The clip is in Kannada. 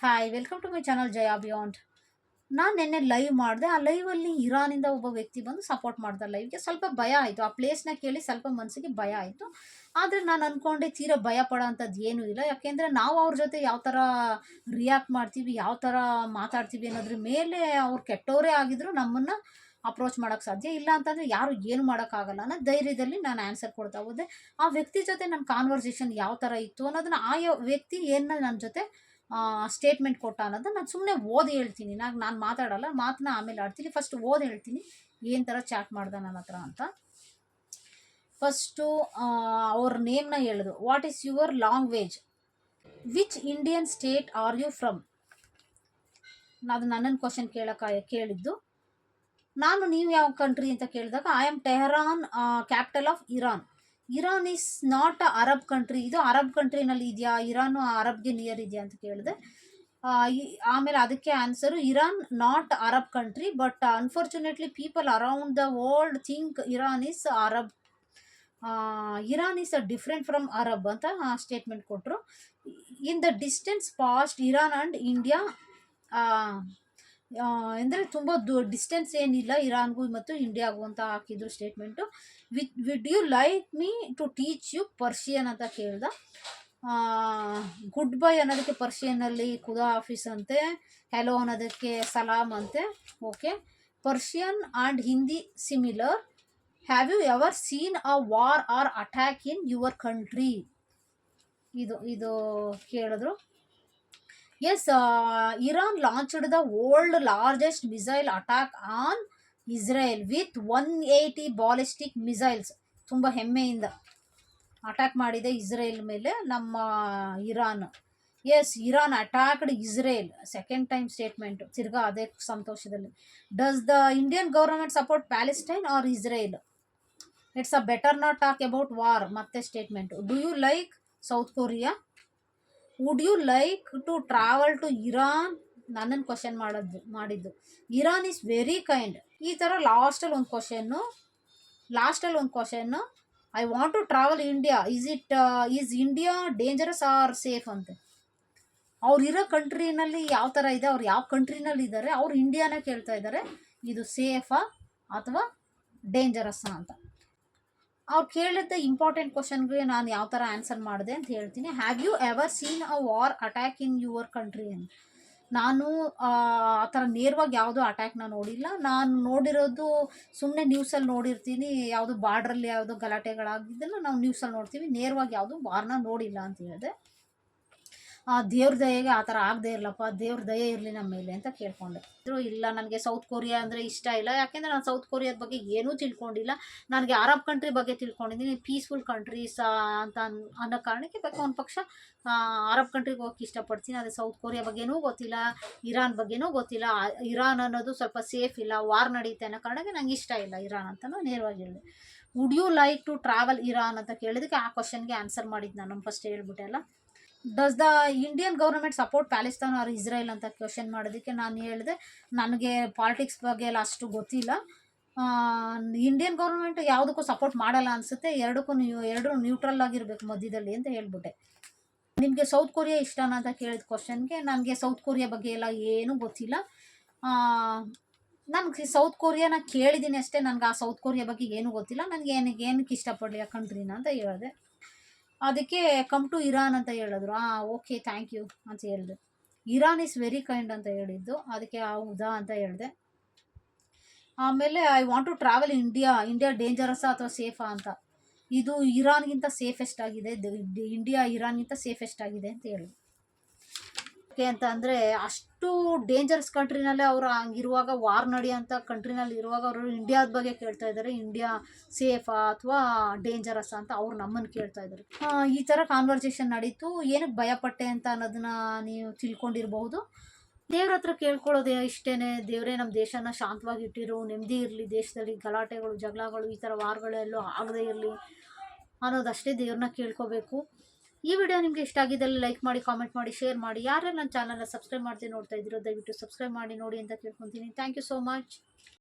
Hi welcome to my channel Jaya beyond ನಾನು ನಿನ್ನೆ ಲೈವ್ ಮಾಡಿದೆ. ಆ ಲೈವಲ್ಲಿ ಇರಾನಿಂದ ಒಬ್ಬ ವ್ಯಕ್ತಿ ಬಂದು ಸಪೋರ್ಟ್ ಮಾಡ್ದ ಲೈವ್ಗೆ ಸ್ವಲ್ಪ ಭಯ ಆಯಿತು. ಆ ಪ್ಲೇಸ್ನ ಕೇಳಿ ಸ್ವಲ್ಪ ಮನಸ್ಸಿಗೆ ಭಯ ಆಯಿತು. ಆದರೆ ನಾನು ಅಂದ್ಕೊಂಡೆ ತೀರಾ ಭಯ ಪಡೋ ಅಂಥದ್ದು ಏನೂ ಇಲ್ಲ. ಯಾಕೆಂದರೆ ನಾವು ಅವ್ರ ಜೊತೆ ಯಾವ ಥರ ರಿಯಾಕ್ಟ್ ಮಾಡ್ತೀವಿ, ಯಾವ ಥರ ಮಾತಾಡ್ತೀವಿ ಅನ್ನೋದ್ರ ಮೇಲೆ ಅವ್ರು ಕೆಟ್ಟವರೇ ಆಗಿದ್ರು ನಮ್ಮನ್ನು ಅಪ್ರೋಚ್ ಮಾಡೋಕ್ಕೆ ಸಾಧ್ಯ ಇಲ್ಲ ಅಂತಂದರೆ ಯಾರು ಏನು ಮಾಡೋಕ್ಕಾಗಲ್ಲ ಅನ್ನೋ ಧೈರ್ಯದಲ್ಲಿ ನಾನು ಆನ್ಸರ್ ಕೊಡ್ತಾ ಹೋದೆ. ಆ ವ್ಯಕ್ತಿ ಜೊತೆ ನನ್ನ ಕಾನ್ವರ್ಸೇಷನ್ ಯಾವ ಥರ ಇತ್ತು ಅನ್ನೋದನ್ನ ಆ ವ್ಯಕ್ತಿ ಏನನ್ನ ನನ್ನ ಜೊತೆ ಸ್ಟೇಟ್ಮೆಂಟ್ ಕೊಟ್ಟ ಅನ್ನೋದನ್ನ ನಾನು ಸುಮ್ಮನೆ ಓದಿ ಹೇಳ್ತೀನಿ. ನಾನು ನಾನು ಮಾತಾಡಲ್ಲ ಮಾತನ್ನ ಆಮೇಲೆ ಆಡ್ತೀನಿ. ಫಸ್ಟ್ ಓದಿ ಹೇಳ್ತೀನಿ. ಏನು ಥರ ಚಾಟ್ ಮಾಡ್ದೆ ನನ್ನ ಹತ್ರ ಅಂತ. ಫಸ್ಟು ಅವ್ರ ನೇಮ್ನ ಹೇಳಿದ್ರು what is your language which Indian state are you from ಅದು ನನ್ನನ್ನು ಕ್ವಶನ್ ಕೇಳೋಕೆ, ಕೇಳಿದ್ದು. ನಾನು ನೀವು ಯಾವ ಕಂಟ್ರಿ ಅಂತ ಕೇಳಿದಾಗ I am Tehran capital of Iran Iran is not a Arab country ಇದು ಅರಬ್ ಕಂಟ್ರಿನಲ್ಲಿ ಇದೆಯಾ? ಇರಾನು ಅರಬ್ಗೆ ನಿಯರ್ ಇದೆಯಾ ಅಂತ ಕೇಳಿದೆ. ಆಮೇಲೆ ಅದಕ್ಕೆ answer Iran not Arab country but unfortunately people around the world think Iran is Arab Iran is a different from Arab ಅಂತ ಸ್ಟೇಟ್ಮೆಂಟ್ ಕೊಟ್ಟರು in the distance past Iran and India ಅಂದರೆ ತುಂಬ ದೂ ಡಿಸ್ಟೆನ್ಸ್ ಏನಿಲ್ಲ ಇರಾನ್ಗೂ ಮತ್ತು ಇಂಡಿಯಾಗೂ ಅಂತ ಹಾಕಿದ್ರು statement with would you like me to teach you Persian ಅಂತ ಕೇಳ್ದ. ಗುಡ್ ಬೈ ಅನ್ನೋದಕ್ಕೆ ಪರ್ಷಿಯನ್ನಲ್ಲಿ ಖುದಾ ಆಫೀಸ್ ಅಂತೆ ಹೆಲೋ ಅನ್ನೋದಕ್ಕೆ ಸಲಾಮ್ ಅಂತೆ okay Persian and Hindi similar have you ever seen a war or attack in your country ಇದು ಇದು ಕೇಳಿದ್ರು. Yes Iran launched the world largest missile attack on Israel with one eighty ballistic missiles ತುಂಬ ಹೆಮ್ಮೆಯಿಂದ ಅಟ್ಯಾಕ್ ಮಾಡಿದೆ ಇಸ್ರೇಲ್ ಮೇಲೆ, ನಮ್ಮ Iran yes Iran attacked Israel second time statement ತಿರ್ಗಾ ಅದೇ ಸಂತೋಷದಲ್ಲಿ. Does the Indian government support Palestine or Israel it's a better not talk about war ಮತ್ತೆ statement do you like South Korea would you like to travel to Iran ನನ್ನನ್ನು ಕ್ವಶನ್ ಮಾಡೋದು, ಮಾಡಿದ್ದು. ಇರಾನ್ ಈಸ್ ವೆರಿ ಕೈಂಡ್ ಈ ಥರ ಲಾಸ್ಟಲ್ಲಿ ಒಂದು ಕ್ವಶನ್ನು ಲಾಸ್ಟಲ್ಲಿ ಒಂದು question I want to travel India is it is India dangerous or safe ಅಂತ? ಅವ್ರು ಇರೋ ಕಂಟ್ರಿನಲ್ಲಿ ಯಾವ ಥರ ಇದೆ, ಅವ್ರು ಯಾವ ಕಂಟ್ರಿನಲ್ಲಿ ಇದ್ದಾರೆ ಅವ್ರು ಇಂಡಿಯಾನ ಕೇಳ್ತಾ ಇದ್ದಾರೆ ಇದು ಸೇಫಾ ಅಥವಾ ಡೇಂಜರಸ್ಸಾ ಅಂತ. ಅವ್ರು ಕೇಳಿದ್ದ ಇಂಪಾರ್ಟೆಂಟ್ ಕ್ವಶನ್ಗೆ ನಾನು ಯಾವ ಥರ ಆನ್ಸರ್ ಮಾಡಿದೆ ಅಂತ ಹೇಳ್ತೀನಿ. Have you ever seen a war attack in your country ಅಂತ. ನಾನು, ಆ ಥರ ನೇರವಾಗಿ ಯಾವುದೂ ಅಟ್ಯಾಕ್ನ ನೋಡಿಲ್ಲ. ನಾನು ನೋಡಿರೋದು ಸುಮ್ಮನೆ ನ್ಯೂಸಲ್ಲಿ ನೋಡಿರ್ತೀನಿ. ಯಾವುದು ಬಾರ್ಡ್ರಲ್ಲಿ ಯಾವುದೋ ಗಲಾಟೆಗಳಾಗಿದ್ದನ್ನು ನಾವು ನ್ಯೂಸಲ್ಲಿ ನೋಡ್ತೀವಿ. ನೇರವಾಗಿ ಯಾವುದು ವಾರ್ನ ನೋಡಿಲ್ಲ ಅಂತ ಹೇಳಿದೆ. ದೇವ್ರ ದಯೆಗೆ ಆ ಥರ ಆಗದೆ ಇರಲಪ್ಪ, ದೇವ್ರ ದಯೆ ಇರಲಿ ನಮ್ಮ ಮೇಲೆ ಅಂತ ಕೇಳ್ಕೊಂಡೆ. ಇಲ್ಲ, ನನಗೆ ಸೌತ್ ಕೊರಿಯಾ ಅಂದರೆ ಇಷ್ಟ ಇಲ್ಲ. ಯಾಕೆಂದರೆ ನಾನು ಸೌತ್ ಕೊರಿಯಾದ ಬಗ್ಗೆ ಏನೂ ತಿಳ್ಕೊಂಡಿಲ್ಲ. ನನಗೆ ಅರಬ್ ಕಂಟ್ರಿ ಬಗ್ಗೆ ತಿಳ್ಕೊಂಡಿದ್ದೀನಿ. ಪೀಸ್ಫುಲ್ ಕಂಟ್ರೀಸ್ ಅಂತ ಅನ್, ಅನ್ನೋ ಕಾರಣಕ್ಕೆ ಬೇಕು ಒಂದು ಪಕ್ಷ ಅರಬ್ ಕಂಟ್ರಿಗೆ ಹೋಗಕ್ಕೆ ಇಷ್ಟಪಡ್ತೀನಿ. ಆದರೆ ಸೌತ್ ಕೊರಿಯಾ ಬಗ್ಗೆನೂ ಗೊತ್ತಿಲ್ಲ ಇರಾನ್ ಬಗ್ಗೆನೂ ಗೊತ್ತಿಲ್ಲ. ಇರಾನ್ ಅನ್ನೋದು ಸ್ವಲ್ಪ ಸೇಫ್ ಇಲ್ಲ ವಾರ್ ನಡೆಯುತ್ತೆ ಅನ್ನೋ ಕಾರಣಕ್ಕೆ ನಂಗೆ ಇಷ್ಟ ಇಲ್ಲ ಇರಾನ್ ಅಂತಲೂ ನೇರವಾಗಿ ಹೇಳಿದೆ would you like to travel Iran ಅಂತ ಕೇಳಿದಕ್ಕೆ ಆ ಕ್ವಶನ್ಗೆ ಆನ್ಸರ್ ಮಾಡಿದ್ದು ನಾನು. ಫಸ್ಟ್ ಹೇಳ್ಬಿಟ್ಟೆ ಅಲ್ಲ. Does the Indian government support Palestine or Israel ಅಂತ ಕ್ವಶನ್ ಮಾಡೋದಕ್ಕೆ ನಾನು ಹೇಳಿದೆ. ನನಗೆ ಪಾಲಿಟಿಕ್ಸ್ ಬಗ್ಗೆ ಎಲ್ಲ ಅಷ್ಟು ಗೊತ್ತಿಲ್ಲ. ಇಂಡಿಯನ್ ಗೌರ್ಮೆಂಟ್ ಯಾವುದಕ್ಕೂ ಸಪೋರ್ಟ್ ಮಾಡಲ್ಲ ಅನಿಸುತ್ತೆ. ಎರಡಕ್ಕೂ ನೀವು ಎರಡೂ ನ್ಯೂಟ್ರಲ್ ಆಗಿರಬೇಕು ಮಧ್ಯದಲ್ಲಿ ಅಂತ ಹೇಳ್ಬಿಟ್ಟೆ. ನಿಮಗೆ ಸೌತ್ ಕೊರಿಯಾ ಇಷ್ಟನಾ ಅಂತ ಕೇಳಿದ ಕ್ವಶನ್ಗೆ ನನಗೆ ಸೌತ್ ಕೊರಿಯಾ ಬಗ್ಗೆ ಎಲ್ಲ ಏನೂ ಗೊತ್ತಿಲ್ಲ. ನನಗೆ ಸೌತ್ ಕೊರಿಯಾನ ಕೇಳಿದ್ದೀನಿ ಅಷ್ಟೇ. ನನಗೆ ಆ ಸೌತ್ ಕೊರಿಯಾ ಬಗ್ಗೆ ಏನೂ ಗೊತ್ತಿಲ್ಲ. ನನಗೆ ಏನಕ್ಕೆ ಏನಕ್ಕೆ ಇಷ್ಟಪಡಲಿ ಆ ಕಂಟ್ರಿನ ಅಂತ ಹೇಳಿದೆ. ಅದಕ್ಕೆ ಕಮ್ ಟು ಇರಾನ್ ಅಂತ ಹೇಳಿದ್ರು. ಆ ಓಕೆ ಥ್ಯಾಂಕ್ ಯು ಅಂತ ಹೇಳಿದೆ ಇರಾನ್ ಇಸ್ ವೆರಿ ಕೈಂಡ್ ಅಂತ ಹೇಳಿದ್ದು. ಅದಕ್ಕೆ ಹೌದಾ ಅಂತ ಹೇಳಿದೆ. ಆಮೇಲೆ I want to travel India India ಡೇಂಜರಸ್ಸಾ ಅಥವಾ ಸೇಫಾ ಅಂತ. ಇದು ಇರಾನ್ಗಿಂತ ಸೇಫೆಸ್ಟ್ ಆಗಿದೆ. ಇಂಡಿಯಾ ಇರಾನ್ಗಿಂತ ಸೇಫೆಸ್ಟ್ ಆಗಿದೆ ಅಂತ ಹೇಳಿದ್ರು. ಯಾಕೆ ಅಂತ ಅಂದರೆ ಅಷ್ಟು ಡೇಂಜರಸ್ ಕಂಟ್ರಿನಲ್ಲೇ ಅವರು ಹಂಗಿರುವಾಗ ವಾರ್ ನಡೆಯೋಂಥ ಕಂಟ್ರಿನಲ್ಲಿ ಇರುವಾಗ ಅವರು ಇಂಡಿಯಾದ ಬಗ್ಗೆ ಕೇಳ್ತಾ ಇದ್ದಾರೆ. ಇಂಡಿಯಾ ಸೇಫಾ ಅಥವಾ ಡೇಂಜರಸ್ ಅಂತ ಅವ್ರು ನಮ್ಮನ್ನು ಕೇಳ್ತಾ ಇದ್ದಾರೆ. ಈ ಥರ ಕಾನ್ವರ್ಸೇಷನ್ ನಡೀತು. ಏನಕ್ಕೆ ಭಯಪಟ್ಟೆ ಅಂತ ಅನ್ನೋದನ್ನ ನೀವು ತಿಳ್ಕೊಂಡಿರಬಹುದು ದೇವ್ರ ಹತ್ರ ಕೇಳ್ಕೊಳ್ಳೋದು ಇಷ್ಟೇ ದೇವರೇ ನಮ್ಮ ದೇಶನ ಶಾಂತವಾಗಿ ಇಟ್ಟಿರು. ನೆಮ್ಮದಿ ಇರಲಿ. ದೇಶದಲ್ಲಿ ಗಲಾಟೆಗಳು, ಜಗಳಗಳು, ಈ ಥರ ವಾರ್ಗಳೆಲ್ಲೂ ಆಗದೇ ಇರಲಿ ಅನ್ನೋದಷ್ಟೇ ದೇವ್ರನ್ನ ಕೇಳ್ಕೋಬೇಕು. ಈ ವಿಡಿಯೋ ನಿಮಗೆ ಇಷ್ಟ ಆಗಿದ್ದಲ್ಲಿ ಲೈಕ್ ಮಾಡಿ, ಕಾಮೆಂಟ್ ಮಾಡಿ, ಶೇರ್ ಮಾಡಿ. ಯಾರು ನನ್ನ ಚಾನಲ್ನ ಸಬ್ಸ್ಕ್ರೈಬ್ ಮಾಡ್ತೀನಿ ನೋಡ್ತಾ ಇದ್ದೀರೋ, ದಯವಿಟ್ಟು ಸಬ್ಸ್ಕ್ರೈಬ್ ಮಾಡಿ, ನೋಡಿ ಅಂತ ಕೇಳ್ಕೊತೀನಿ. Thank you so much